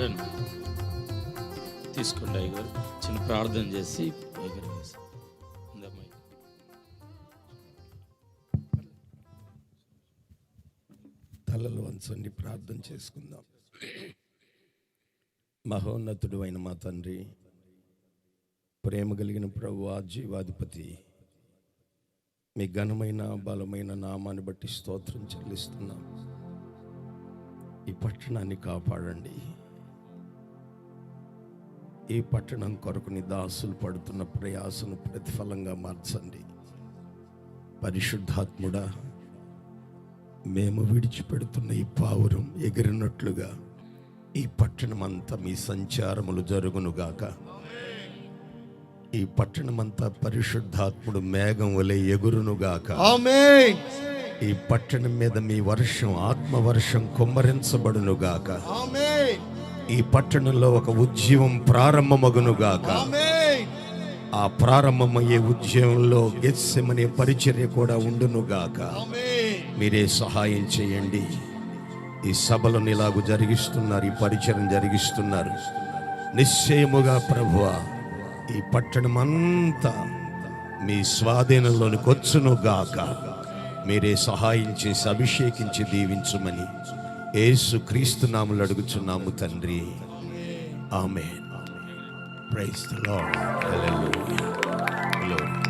రండి. తీసుకోండి అయ్యగారు. చిన్న ప్రార్థన చేసి అయ్యగారు వేసి. తలలు వంచండి ప్రార్థన చేసుకుందాం. మహోన్నతుడు అయిన మా తండ్రి ప్రేమ కలిగిన ప్రభు జీవాధిపతి మీ ఘనమైన బలమైన నామాన్ని బట్టి స్తోత్రం చెల్లిస్తున్నాం. ఈ పట్టణాన్ని కాపాడండి. ఈ పట్టణం కొరకు నీ దాసులు పడుతున్న ప్రయాసను ప్రతిఫలంగా మార్చండి. పరిశుద్ధాత్ముడా మేము విడిచిపెడుతున్న ఈ పావురం ఎగిరినట్లుగా ఈ పట్టణమంతా మీ సంచారములు జరుగునుగాక ఈ పట్టణమంతా పరిశుద్ధాత్ముడు మేఘం వలె ఎగురునుగాక ఈ పట్టణం మీద మీ వర్షం ఆత్మ వర్షం కుమ్మరించబడునుగాక ఆమేన్. ఈ పట్టణంలో ఒక ఉద్యమం ప్రారంభమగునుగాక. ఆ ప్రారంభమయ్యే ఉద్యమంలో గెస్సెమనే పరిచర్య కూడా ఉండునుగాక. మీరే సహాయం చేయండి. ఈ సభలను ఇలాగూ జరిగిస్తున్నారు ఈ పరిచయం జరిగిస్తున్నారు. నిశ్చయముగా ప్రభువ ఈ పట్టణం అంతా మీ స్వాధీనంలోనికి వచ్చును గాక మీరే సహాయం చేసి అభిషేకించి దీవించుమని. యేసు క్రీస్తు నాములు అడుగుచున్నాము తండ్రి. ఆమె ప్రైస్ ద లార్డ్. హల్లెలూయా.